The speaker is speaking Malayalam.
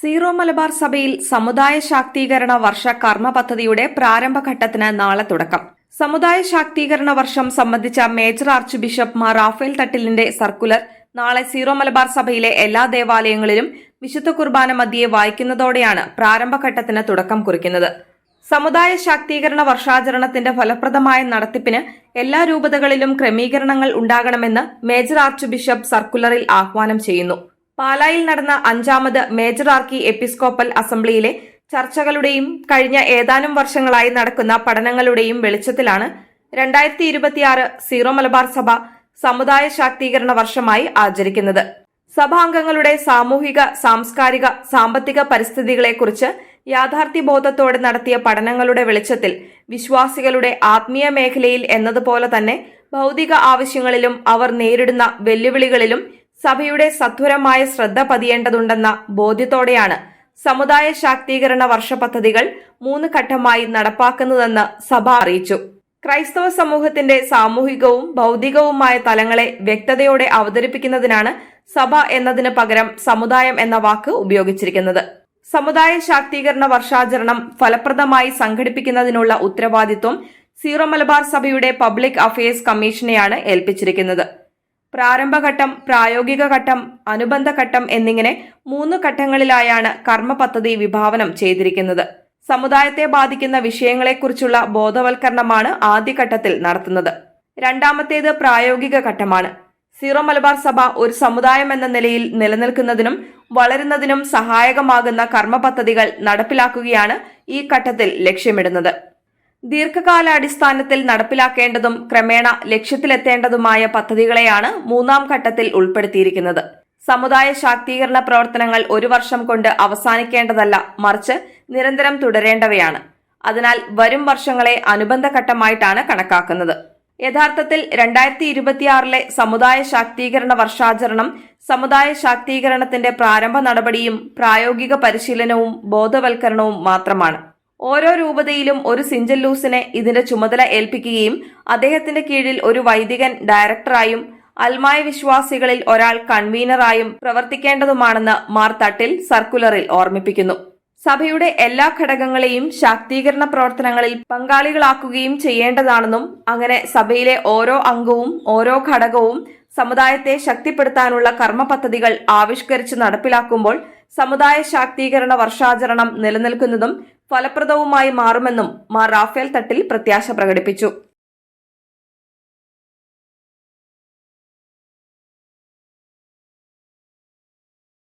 സീറോ മലബാർ സഭയിൽ സമുദായ ശാക്തീകരണ വർഷ കർമ്മ പദ്ധതിയുടെ പ്രാരംഭഘട്ടത്തിന് നാളെ തുടക്കം. സമുദായ ശാക്തീകരണ വർഷം സംബന്ധിച്ച major archbishop Mar Rafale തട്ടിലിന്റെ സർക്കുലർ നാളെ സീറോ മലബാർ സഭയിലെ എല്ലാ ദേവാലയങ്ങളിലും വിശുദ്ധ കുർബാന മധ്യയെ വായിക്കുന്നതോടെയാണ് പ്രാരംഭഘട്ടത്തിന് തുടക്കം കുറിക്കുന്നത്. സമുദായ ശാക്തീകരണ വർഷാചരണത്തിന്റെ ഫലപ്രദമായ നടത്തിപ്പിന് എല്ലാ രൂപതകളിലും ക്രമീകരണങ്ങൾ ഉണ്ടാകണമെന്ന് മേജർ ആർച്ച് ബിഷപ്പ് സർക്കുലറിൽ ആഹ്വാനം ചെയ്യുന്നു. പാലായിൽ നടന്ന അഞ്ചാമത് മേജർ ആർക്കി എപ്പിസ്കോപ്പൽ അസംബ്ലിയിലെ ചർച്ചകളുടെയും കഴിഞ്ഞ ഏതാനും വർഷങ്ങളായി നടക്കുന്ന പഠനങ്ങളുടെയും വെളിച്ചത്തിലാണ് രണ്ടായിരത്തി ഇരുപത്തിയാറ് സീറോ മലബാർ സഭ സമുദായ ശാക്തീകരണ വർഷമായി ആചരിക്കുന്നത്. സഭാംഗങ്ങളുടെ സാമൂഹിക സാംസ്കാരിക സാമ്പത്തിക പരിസ്ഥിതികളെക്കുറിച്ച് യാഥാർത്ഥ്യബോധത്തോടെ നടത്തിയ പഠനങ്ങളുടെ വെളിച്ചത്തിൽ വിശ്വാസികളുടെ ആത്മീയ മേഖലയിൽ എന്നതുപോലെ തന്നെ ഭൗതിക ആവശ്യങ്ങളിലും അവർ നേരിടുന്ന വെല്ലുവിളികളിലും സഭയുടെ സത്വരമായ ശ്രദ്ധ പതിയേണ്ടതുണ്ടെന്ന ബോധ്യത്തോടെയാണ് സമുദായ ശാക്തീകരണ വർഷ പദ്ധതികൾ മൂന്ന് ഘട്ടമായി നടപ്പാക്കുന്നതെന്ന് സഭ അറിയിച്ചു. ക്രൈസ്തവ സമൂഹത്തിന്റെ സാമൂഹികവും ഭൗതികവുമായ തലങ്ങളെ വ്യക്തതയോടെ അവതരിപ്പിക്കുന്നതിനാണ് സഭ എന്നതിന് പകരം സമുദായം എന്ന വാക്ക് ഉപയോഗിച്ചിരിക്കുന്നത്. സമുദായ ശാക്തീകരണ വർഷാചരണം ഫലപ്രദമായി സംഘടിപ്പിക്കുന്നതിനുള്ള ഉത്തരവാദിത്വം സീറോ മലബാർ സഭയുടെ പബ്ലിക് അഫയേഴ്സ് കമ്മീഷനെയാണ് ഏൽപ്പിച്ചിരിക്കുന്നത്. പ്രാരംഭഘട്ടം പ്രായോഗിക ഘട്ടം അനുബന്ധ ഘട്ടം എന്നിങ്ങനെ മൂന്ന് ഘട്ടങ്ങളിലായാണ് കർമ്മ പദ്ധതി വിഭാവനം ചെയ്തിരിക്കുന്നത്. സമുദായത്തെ ബാധിക്കുന്ന വിഷയങ്ങളെക്കുറിച്ചുള്ള ബോധവൽക്കരണമാണ് ആദ്യഘട്ടത്തിൽ നടത്തുന്നത്. രണ്ടാമത്തേത് പ്രായോഗിക ഘട്ടമാണ് സീറോ മലബാർ സഭ ഒരു സമുദായം എന്ന നിലയിൽ നിലനിൽക്കുന്നതിനും വളരുന്നതിനും സഹായകമാകുന്ന കർമ്മ പദ്ധതികൾ നടപ്പിലാക്കുകയാണ് ഈ ഘട്ടത്തിൽ ലക്ഷ്യമിടുന്നത്. ദീർഘകാലാടിസ്ഥാനത്തിൽ നടപ്പിലാക്കേണ്ടതും ക്രമേണ ലക്ഷ്യത്തിലെത്തേണ്ടതുമായ പദ്ധതികളെയാണ് മൂന്നാം ഘട്ടത്തിൽ ഉൾപ്പെടുത്തിയിരിക്കുന്നത്. സമുദായ ശാക്തീകരണ പ്രവർത്തനങ്ങൾ ഒരു വർഷം കൊണ്ട് അവസാനിക്കേണ്ടതല്ല മറിച്ച് നിരന്തരം തുടരേണ്ടവയാണ്. അതിനാൽ വരും വർഷങ്ങളെ അനുബന്ധ ഘട്ടമായിട്ടാണ് കണക്കാക്കുന്നത്. യഥാർത്ഥത്തിൽ രണ്ടായിരത്തി ഇരുപത്തിയാറിലെ സമുദായ ശാക്തീകരണ വർഷാചരണം സമുദായ ശാക്തീകരണത്തിന്റെ പ്രാരംഭ നടപടിയും പ്രായോഗിക പരിശീലനവും ബോധവൽക്കരണവും മാത്രമാണ്. ഓരോ രൂപതയിലും ഒരു സിഞ്ചല്ലൂസിനെ ഇതിന്റെ ചുമതല ഏൽപ്പിക്കുകയും അദ്ദേഹത്തിന്റെ കീഴിൽ ഒരു വൈദികൻ ഡയറക്ടറായും അൽമായ വിശ്വാസികളിൽ ഒരാൾ കൺവീനറായും പ്രവർത്തിക്കേണ്ടതുമാണെന്ന് മാർ തട്ടിൽ സർക്കുലറിൽ ഓർമ്മിപ്പിക്കുന്നു. സഭയുടെ എല്ലാ ഘടകങ്ങളെയും ശാക്തീകരണ പ്രവർത്തനങ്ങളിൽ പങ്കാളികളാക്കുകയും ചെയ്യേണ്ടതാണെന്നും അങ്ങനെ സഭയിലെ ഓരോ അംഗവും ഓരോ ഘടകവും സമുദായത്തെ ശക്തിപ്പെടുത്താനുള്ള കർമ്മ ആവിഷ്കരിച്ച് നടപ്പിലാക്കുമ്പോൾ സമുദായ ശാക്തീകരണ വർഷാചരണം നിലനിൽക്കുന്നതും ഫലപ്രദവുമായി മാറുമെന്നും മാർ റാഫേൽ തട്ടിൽ പ്രത്യാശ പ്രകടിപ്പിച്ചു